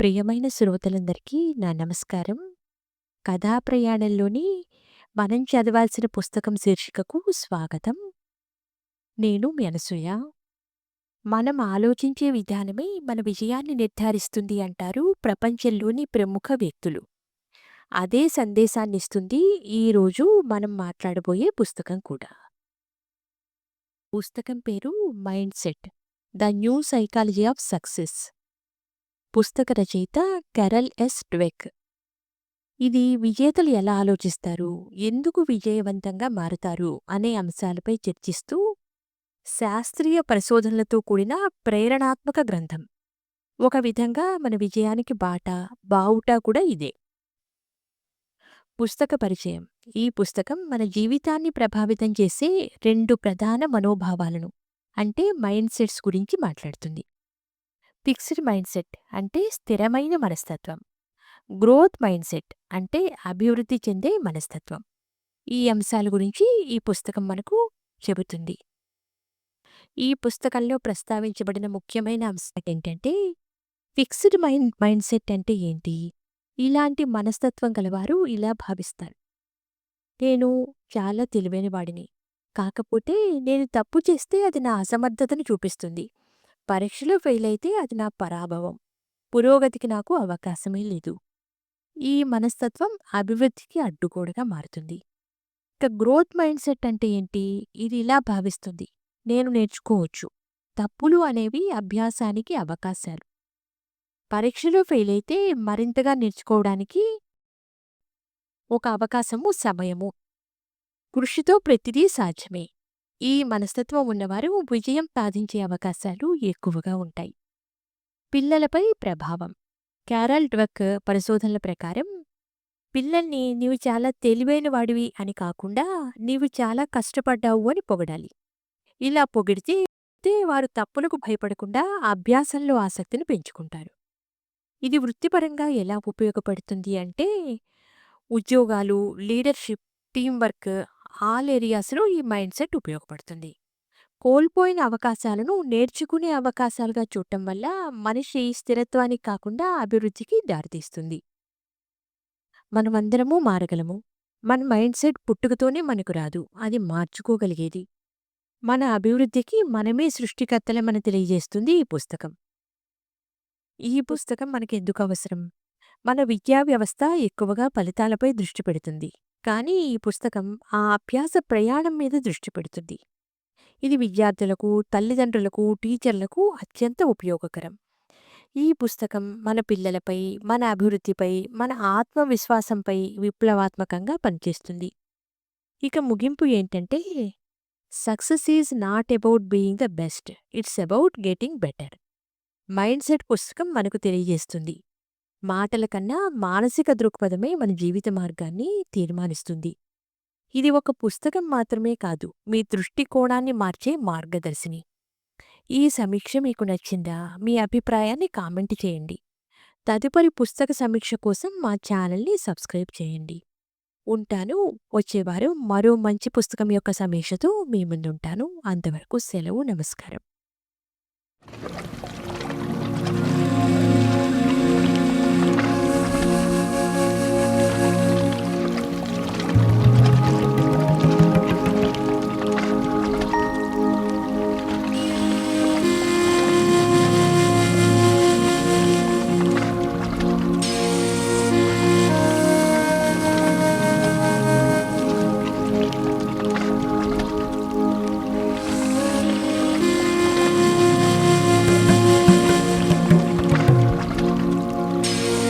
ప్రియమైన శ్రోతలందరికీ నా నమస్కారం. కథా ప్రయాణంలోని మనం చదవాల్సిన పుస్తకం శీర్షికకు స్వాగతం. నేను మెనసూయ మనం ఆలోచించే విధానమే మన విజయాన్ని నిర్ధారిస్తుంది అంటారు ప్రపంచంలోని ప్రముఖ వ్యక్తులు. అదే సందేశాన్నిస్తుంది ఈరోజు మనం మాట్లాడబోయే పుస్తకం కూడా. పుస్తకం పేరు mind set the new psychology of success. పుస్తక రచయిత కెరల్ ఎస్ ట్వెక్ ఇది విజేతలు ఎలా ఆలోచిస్తారు, ఎందుకు విజయవంతంగా మారుతారు అనే అంశాలపై చర్చిస్తూ శాస్త్రీయ పరిశోధనలతో కూడిన ప్రేరణాత్మక గ్రంథం. ఒక విధంగా మన విజయానికి బాట, బావుటా కూడా ఇదే. పుస్తక పరిచయం ఈ పుస్తకం మన జీవితాన్ని ప్రభావితం చేసే రెండు ప్రధాన మనోభావాలను అంటే మైండ్ సెట్స్ గురించి మాట్లాడుతుంది. ఫిక్స్డ్ మైండ్ సెట్ అంటే స్థిరమైన మనస్తత్వం. గ్రోత్ మైండ్ సెట్ అంటే అభివృద్ధి చెందే మనస్తత్వం. ఈ అంశాల గురించి ఈ పుస్తకం మనకు చెబుతుంది. ఈ పుస్తకంలో ప్రస్తావించబడిన ముఖ్యమైన అంశం ఏంటంటే ఫిక్స్డ్ మైండ్ మైండ్ సెట్ అంటే ఏంటి? ఇలాంటి మనస్తత్వం గలవారు ఇలా భావిస్తారు. నేను చాలా తెలివైన వాడిని. కాకపోతే నేను తప్పు చేస్తే అది నా అసమర్థతను చూపిస్తుంది. పరీక్షలో ఫెయిలైతే అది నా పరాభవం. పురోగతికి నాకు అవకాశమే లేదు. ఈ మనస్తత్వం అభివృద్ధికి అడ్డుగోడగా మారుతుంది. ఇక గ్రోత్ మైండ్ సెట్ అంటే ఏంటి? ఇది ఇలా భావిస్తుంది. నేను నేర్చుకోవచ్చు. తప్పులు అనేవి అభ్యాసానికి అవకాశాలు. పరీక్షలో ఫెయిలైతే మరింతగా నేర్చుకోవడానికి ఒక అవకాశము, సమయము. కృషితో ప్రతిదీ సాధ్యమే. ఈ మనస్తత్వం ఉన్నవారు విజయం సాధించే అవకాశాలు ఎక్కువగా ఉంటాయి. పిల్లలపై ప్రభావం క్యారల్ డ్వక్ పరిశోధనల ప్రకారం పిల్లల్ని నీవు చాలా తెలివైన వాడివి అని కాకుండా నీవు చాలా కష్టపడ్డావు అని పొగడాలి. ఇలా పొగిడితే వారు తప్పులకు భయపడకుండా అభ్యాసంలో ఆసక్తిని పెంచుకుంటారు. ఇది వృత్తిపరంగా ఎలా ఉపయోగపడుతుంది అంటే ఉద్యోగాలు, లీడర్షిప్, టీం వర్క్ ఆల్ ఏరియాస్‌లో ఈ మైండ్ సెట్ ఉపయోగపడుతుంది. కోల్పోయిన అవకాశాలను నేర్చుకునే అవకాశాలుగా చూడటం వల్ల మనిషి స్థిరత్వానికి కాకుండా అభివృద్ధికి దారితీస్తుంది. మనమందరము మారగలము. మన మైండ్ సెట్ పుట్టుకతోనే మనకు రాదు. అది మార్చుకోగలిగేది. మన అభివృద్ధికి మనమే సృష్టికర్తలమని తెలియజేస్తుంది ఈ పుస్తకం. ఈ పుస్తకం మనకెందుకు అవసరం? మన విద్యా వ్యవస్థ ఎక్కువగా ఫలితాలపై దృష్టి పెడుతుంది. కానీ ఈ పుస్తకం ఆ అభ్యాస ప్రయాణం మీద దృష్టి పెడుతుంది. ఇది విద్యార్థులకు, తల్లిదండ్రులకు, టీచర్లకు అత్యంత ఉపయోగకరం. ఈ పుస్తకం మన పిల్లలపై, మన అభివృద్ధిపై, మన ఆత్మవిశ్వాసంపై విప్లవాత్మకంగా పనిచేస్తుంది. ఇక ముగింపు ఏంటంటే success is not about being the best. It's about getting better. Mind set పుస్తకం మనకు తెలియజేస్తుంది. మాటల కన్నా మానసిక దృక్పథమే మన జీవిత మార్గాన్ని తీర్మానిస్తుంది. ఇది ఒక పుస్తకం మాత్రమే కాదు, మీ దృష్టికోణాన్ని మార్చే మార్గదర్శిని. ఈ సమీక్ష మీకు నచ్చిందా? మీ అభిప్రాయాన్ని కామెంట్ చేయండి. తదుపరి పుస్తక సమీక్ష కోసం మా ఛానల్‌ని సబ్స్క్రైబ్ చేయండి. ఉంటాను. వచ్చేవారు మరో మంచి పుస్తకం యొక్క సమీక్షతో మీ ముందుంటాను. అంతవరకు సెలవు. నమస్కారం.